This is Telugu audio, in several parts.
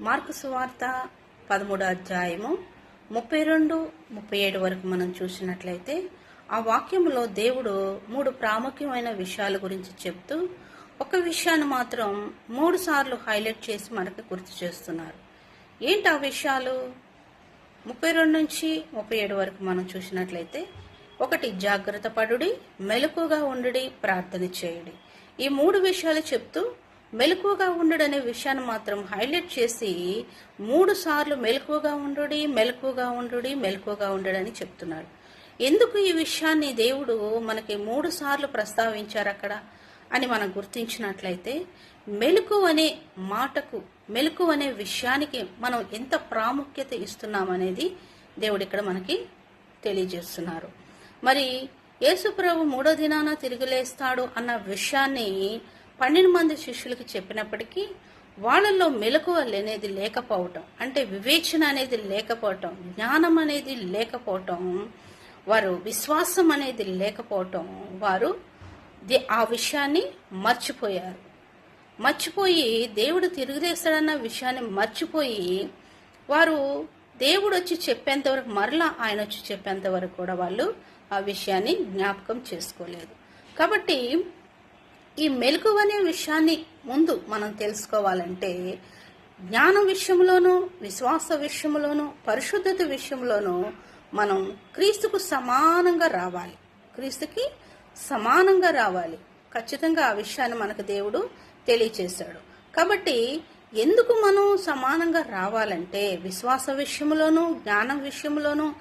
మార్కు సువార్త పదమూడో అధ్యాయము ముప్పై రెండు ముప్పై ఏడు వరకు మనం చూసినట్లయితే ఆ వాక్యంలో దేవుడు మూడు ప్రాముఖ్యమైన విషయాల గురించి చెప్తూ ఒక విషయాన్ని మాత్రం మూడు సార్లు హైలైట్ చేసి మనకు గుర్తు చేస్తున్నారు. ఏంటి ఆ విషయాలు? ముప్పై రెండు నుంచి ముప్పై ఏడు వరకు మనం చూసినట్లయితే ఒకటి జాగ్రత్త పడుడి మెలకుగా ఉండుడి ప్రార్థన చేయుడి. ఈ మూడు విషయాలు చెప్తూ మెలకువగా ఉండడు అనే విషయాన్ని మాత్రం హైలైట్ చేసి మూడు సార్లు మెలకువగా ఉండుడి మెలకువగా ఉండుడి మెలకుగా ఉండడని చెప్తున్నాడు. ఎందుకు ఈ విషయాన్ని దేవుడు మనకి మూడు సార్లు ప్రస్తావించారు అక్కడ అని మనం గుర్తించినట్లయితే మెలకు అనే మాటకు మెలకు అనే విషయానికి మనం ఎంత ప్రాముఖ్యత ఇస్తున్నామనేది దేవుడు ఇక్కడ మనకి తెలియజేస్తున్నారు. మరి యేసుప్రభు మూడో దినాన తిరిగి లేస్తాడు అన్న విషయాన్ని పన్నెండు మంది శిష్యులకు చెప్పినప్పటికీ వాళ్ళల్లో మెలకువ అనేది లేకపోవటం అంటే వివేచన అనేది లేకపోవటం జ్ఞానం అనేది లేకపోవటం వారు విశ్వాసం అనేది లేకపోవటం వారు ఆ విషయాన్ని మర్చిపోయారు. మర్చిపోయి దేవుడు తిరుగులేస్తాడన్న విషయాన్ని మర్చిపోయి వారు దేవుడు వచ్చి చెప్పేంతవరకు మరలా ఆయన వచ్చి చెప్పేంతవరకు కూడా వాళ్ళు ఆ విషయాన్ని జ్ఞాపకం చేసుకోలేదు. కాబట్టి ఈ మెలకువ అనే విషయాన్ని ముందు మనం తెలుసుకోవాలంటే జ్ఞానం విషయంలోనూ విశ్వాస విషయంలోనూ పరిశుద్ధత విషయంలోనూ మనం క్రీస్తుకు సమానంగా రావాలి. క్రీస్తుకి సమానంగా రావాలి. ఖచ్చితంగా ఆ విషయాన్ని మనకు దేవుడు తెలియచేశాడు. కాబట్టి ఎందుకు మనం సమానంగా రావాలంటే విశ్వాస విషయంలోనూ జ్ఞానం విషయంలోనూ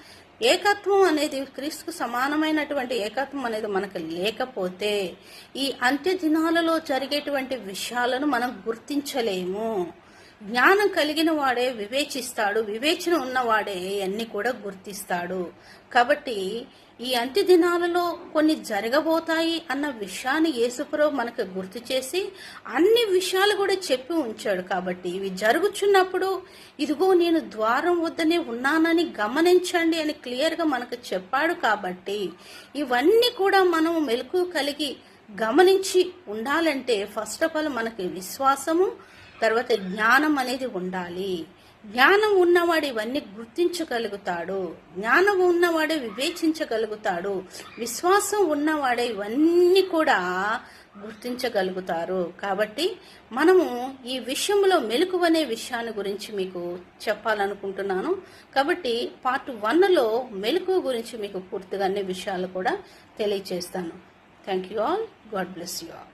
ఏకత్వం అనేది క్రీస్తుకు సమానమైనటువంటి ఏకత్వం అనేది మనకు లేకపోతే ఈ అంత్య దినాలలో జరిగేటువంటి విషయాలను మనం గుర్తించలేము. జ్ఞానం కలిగిన వాడే వివేచిస్తాడు వివేచన ఉన్నవాడే అన్ని కూడా గుర్తిస్తాడు. కాబట్టి ఈ అంత్య దినాలలో కొన్ని జరగబోతాయి అన్న విషయాన్ని యేసుప్రభు మనకు గుర్తు చేసి అన్ని విషయాలు కూడా చెప్పి ఉంచాడు. కాబట్టి ఇవి జరుగుచున్నప్పుడు ఇదిగో నేను ద్వారం వద్దనే ఉన్నానని గమనించండి అని క్లియర్గా మనకు చెప్పాడు. కాబట్టి ఇవన్నీ కూడా మనం మెలకు కలిగి గమనించి ఉండాలంటే ఫస్ట్ ఆఫ్ ఆల్ మనకి విశ్వాసము తర్వాత జ్ఞానం అనేది ఉండాలి. జ్ఞానం ఉన్నవాడు ఇవన్నీ గుర్తించగలుగుతాడు. జ్ఞానం ఉన్నవాడే వివేచించగలుగుతాడు. విశ్వాసం ఉన్నవాడే ఇవన్నీ కూడా గుర్తించగలుగుతారు. కాబట్టి మనము ఈ విషయంలో మెలకువనే విషయాన్ని గురించి మీకు చెప్పాలనుకుంటున్నాను. కాబట్టి పార్ట్ వన్లో మెలకువ గురించి మీకు పూర్తిగా అన్ని విషయాలు కూడా తెలియచేస్తాను. Thank you all God bless you all